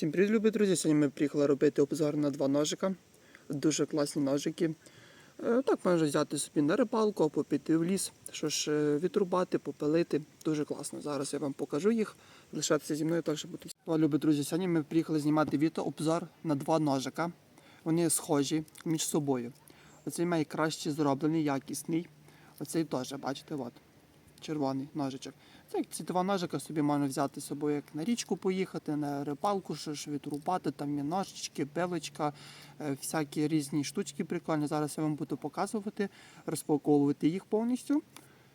Всім привіт, любі друзі! Сьогодні ми приїхали робити обзор на два ножика. Дуже класні ножики. Е, Так можна взяти собі на рибалку або піти в ліс, що ж е, відрубати, попилити. Дуже класно. Зараз я вам покажу їх. Лишатися зі мною також буде. О, любі друзі, сьогодні ми приїхали знімати відео обзор на два ножика. Вони схожі між собою. Оцей має краще зроблений, якісний. Оцей теж, бачите, от червоний ножичок. Як ці два ножика собі можна взяти з собою, як на річку поїхати, на рибалку, що ж відрубати, там є ножички, белочка, е, всякі різні штучки прикольні. Зараз я вам буду показувати, розпаковувати їх повністю.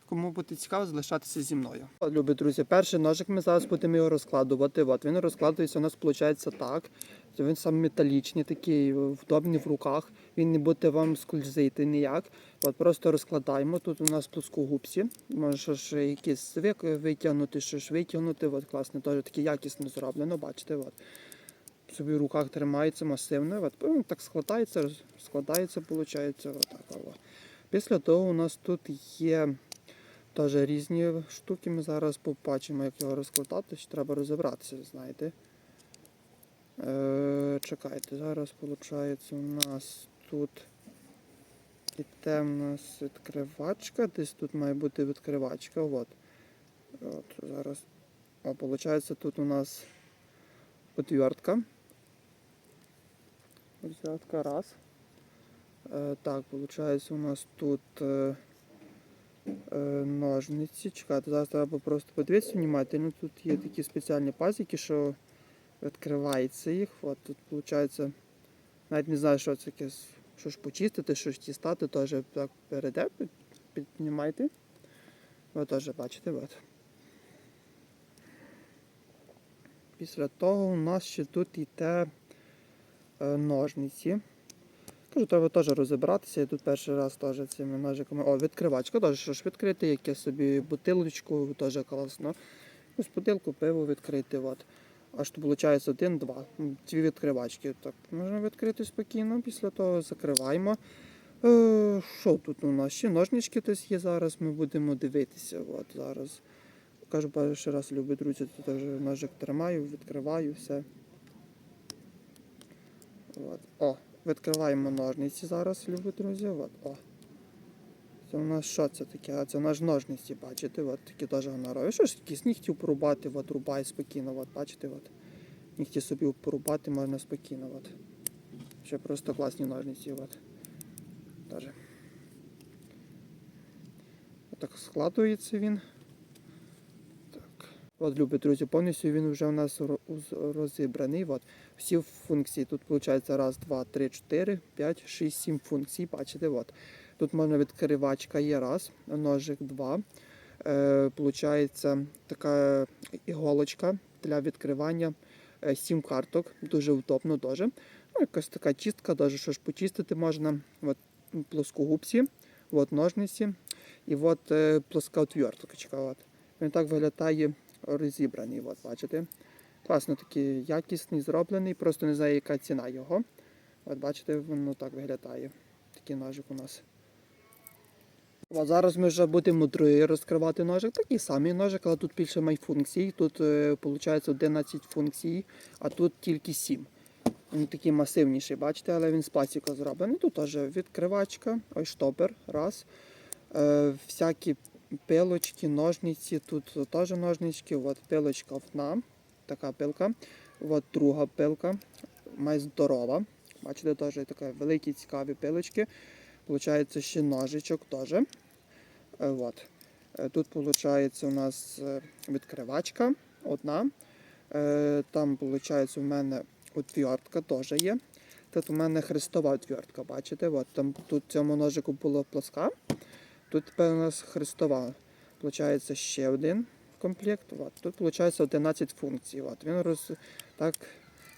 Кому буде цікаво, залишатися зі мною. Любі друзі, перший ножик ми зараз будемо його розкладувати. От він розкладується у нас виходить так. Він сам металічний, такий вдобний в руках. Він не буде вам скользити ніяк. От просто розкладаємо. Тут у нас плоскогубці. Може ж якісь вик- витягнути, що ж витягнути. От класно, теж таке якісно зроблено. Бачите, от. Собі в руках тримається масивно. От, ну, так складається, роз- складається, виходить. Отак. Після того у нас тут є теж різні штуки. Ми зараз побачимо, як його розкладати. Треба розібратися, знаєте. Е, чекайте, зараз виходить у нас тут іде в нас відкривачка. Десь тут має бути відкривачка. От. От, зараз. О, виходить, тут у нас отвертка. Отвертка раз. Е, так, виходить, у нас тут е, ножниці. Чекайте, зараз треба просто подивитися внимательно. Тут є такі спеціальні пазики, що відкривається їх. От тут виходить, навіть не знаю, що це таке. Що ж почистити, що ж дістати, теж так перейде, піднімайте. Ви теж бачите. От. Після того у нас ще тут йде е, ножниці. Кажу, треба теж розібратися. Я тут перший раз теж цими ножиками. О, відкривачка, теж що ж відкрити, яке собі бутилочку, теж класно. Ось бутилку пиво відкрити. От. Аж тут виходить один-два. Дві відкривачки. Так, можна відкрити спокійно, після того закриваємо. Е, що тут у нас? Ще ножнички десь є зараз, ми будемо дивитися. От зараз. Кажу перший раз, любі друзі, тут теж ножик тримаю, відкриваю все. От. О, відкриваємо ножниці зараз, любі друзі. От. О. Це у нас що це таке? А це наш ножниці, бачите, от такі теж гонорові. Що ж якісь нігті порубати, от рубай спокійно, от, бачите, от. Нігті собі порубати можна спокійно. От. Ще просто класні ножниці. От. Теж. Отак складується він. От, любі друзі, повністю він вже у нас розібраний. От. Всі функції. Тут виходить раз, два, три, чотири, п'ять, шість, сім функцій. Бачите, от. Тут можна відкривачка є раз, ножик два. Е, Получається така іголочка для відкривання е, сім карток. Дуже удобно теж. Ну, якась така чистка, даже що ж почистити можна. От плоскогубці, от ножниці і от е, плоска отверточка. От. Він так виглядає розібраний. От, бачите? Класно такий якісний, зроблений, просто не знаю, яка ціна його. От бачите, воно так виглядає. Такий ножик у нас. А зараз ми вже будемо другий розкривати ножик. Такий самий ножик, але тут більше має функцій. Тут виходить 11 функцій, а тут тільки 7. Він такий масивніший, бачите, але він з пластика зроблений. Тут теж відкривачка, ось штопер, раз. Е, всякі пилочки, ножниці, тут теж ножнички, от пилочка одна, така пилка, от друга пилка, має здорова. Бачите, теж такі великі цікаві пилочки. Получається ще ножичок теж. Е, От. Е, Тут виходить у нас е, відкривачка одна. Там виходить у мене отвертка теж є. Тут у мене хрестова отвертка, бачите? От, там, тут в цьому ножику була плоска. Тут тепер у нас хрестова. Получається ще один комплект. От. Тут виходить 11 функцій. От. Він роз... так,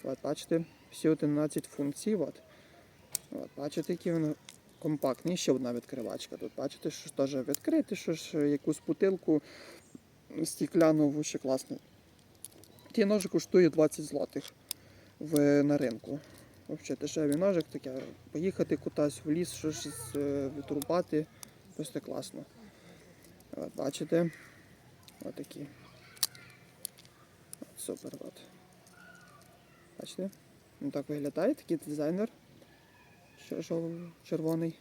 от, бачите, всі 11 функцій. От. От, бачите, який він компактний. Ще одна відкривачка. Тут бачите, що теж відкрити, що ж якусь бутилку стекляну ще класно. Ті ножик коштує 20 злотих в, на ринку. Взагалі дешевий ножик, таке поїхати кудись в ліс, щось е, відрубати. Просто класно. От, бачите? Отакі. От, супер. От. Бачите? Він так виглядає, такий дизайнер. Червоний.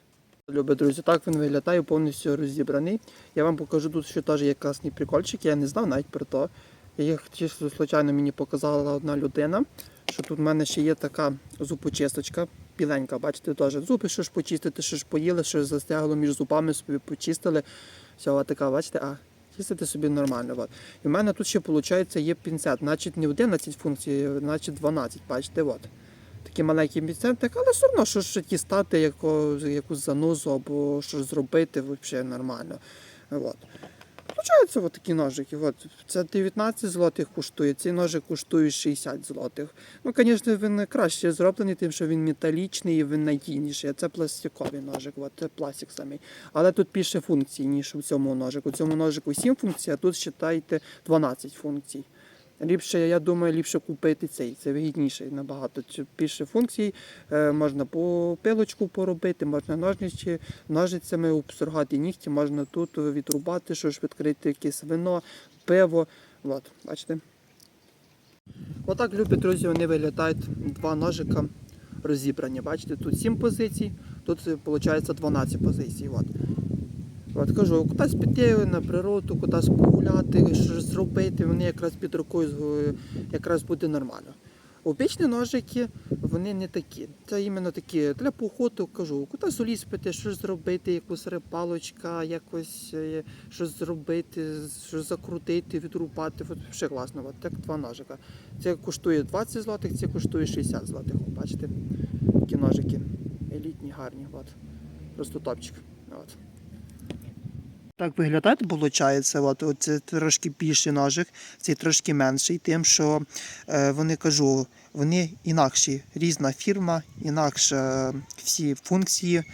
Любі друзі, так він виглядає, повністю розібраний. Я вам покажу тут, що теж є класний прикольчик, я не знав навіть про то. Я їх случайно мені показала одна людина, що тут в мене ще є така зубочисточка, біленька, бачите, теж зуби, що ж почистити, що ж поїли, що ж застягло між зубами, собі почистили. Все, от така, бачите, а чистити собі нормально. От. І в мене тут ще, виходить, є пінцет, значить не 11 функцій, значить 12, бачите, от. Такий маленький пінцетик, але все одно, що ж дістати якусь занозу або щось зробити, взагалі нормально. От. Получаються от такі ножики. От. Це 19 злотих коштує, цей ножик коштує 60 злотих. Ну, звісно, він краще зроблений, тим, що він металічний і він надійніший. Це пластиковий ножик, от, це пластик самий. Але тут більше функцій, ніж у цьому ножику. У цьому ножику 7 функцій, а тут вважайте 12 функцій. Ліпше, я думаю, ліпше купити цей. Це вигідніше набагато. Більше функцій, е, можна по пилочку поробити, можна ножниці, ножицями обстрогати нігті, можна тут відрубати, що ж відкрити якесь вино, пиво. От, бачите. Отак, любі друзі, вони виглядають два ножика розібрані. Бачите, тут 7 позицій, тут виходить 12 позицій. От. От кажу, кудись піти на природу, кудись погуляти, щось зробити, вони якраз під рукою якраз буде нормально. Обічні ножики, вони не такі. Це іменно такі для походу, кажу, кудись у піти, щось зробити, якусь рибалочка, якось е, щось зробити, щось закрутити, відрубати. От ще класно, от так два ножика. Це коштує 20 злотих, це коштує 60 злотих. Бачите? Такі ножики. Елітні, гарні. От. Просто топчик. От. Так виглядає, виходить, от, це трошки більший ножик, цей трошки менший, тим, що е, вони кажу, вони інакші, різна фірма, інакше е, всі функції.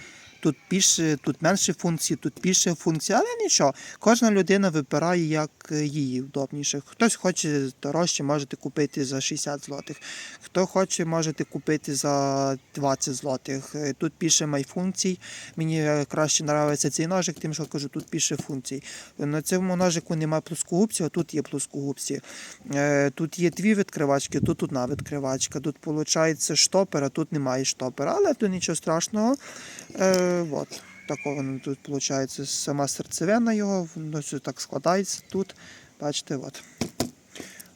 Тут більше, тут менше функцій, тут більше функцій, але нічого. Кожна людина вибирає, як е, їй удобніше. Хтось хоче дорожче, можете купити за 60 злотих. Хто хоче, можете купити за 20 злотих. Е, Тут більше май функцій. Мені е, краще подобається цей ножик, тим, що кажу, тут більше функцій. На цьому ножику немає плоскогубців, а тут є плоскогубці. Тут є дві відкривачки, тут одна відкривачка. Тут виходить штопер, а тут немає штопера, але то нічого страшного. От. Такого воно тут виходить сама серцевина його, воно так складається тут. Бачите, от.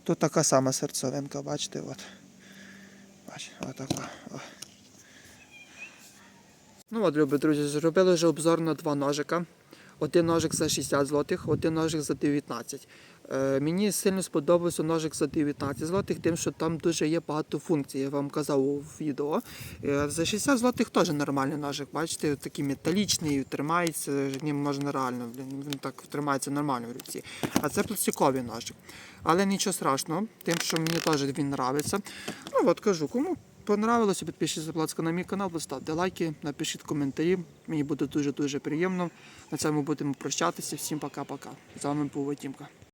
Тут така сама серцевинка, бачите, от. Бачите, отака. О. Ну от, любі друзі, зробили вже обзор на два ножика. Один ножик за 60 злотих, один ножик за 19. Е, мені сильно сподобався ножик за 19 злотих, тим, що там дуже є багато функцій, я вам казав у відео. Е, за 60 злотих теж нормальний ножик, бачите, такий металічний, тримається, ним можна реально, він так тримається нормально в руці. А це пластиковий ножик. Але нічого страшного, тим, що мені теж він подобається. Ну от кажу, кому понравилося, підпишіться, будь ласка, на мій канал, поставте лайки, напишіть коментарі. Мені буде дуже-дуже приємно. На цьому будемо прощатися. Всім пока-пока. З вами був Вадімка.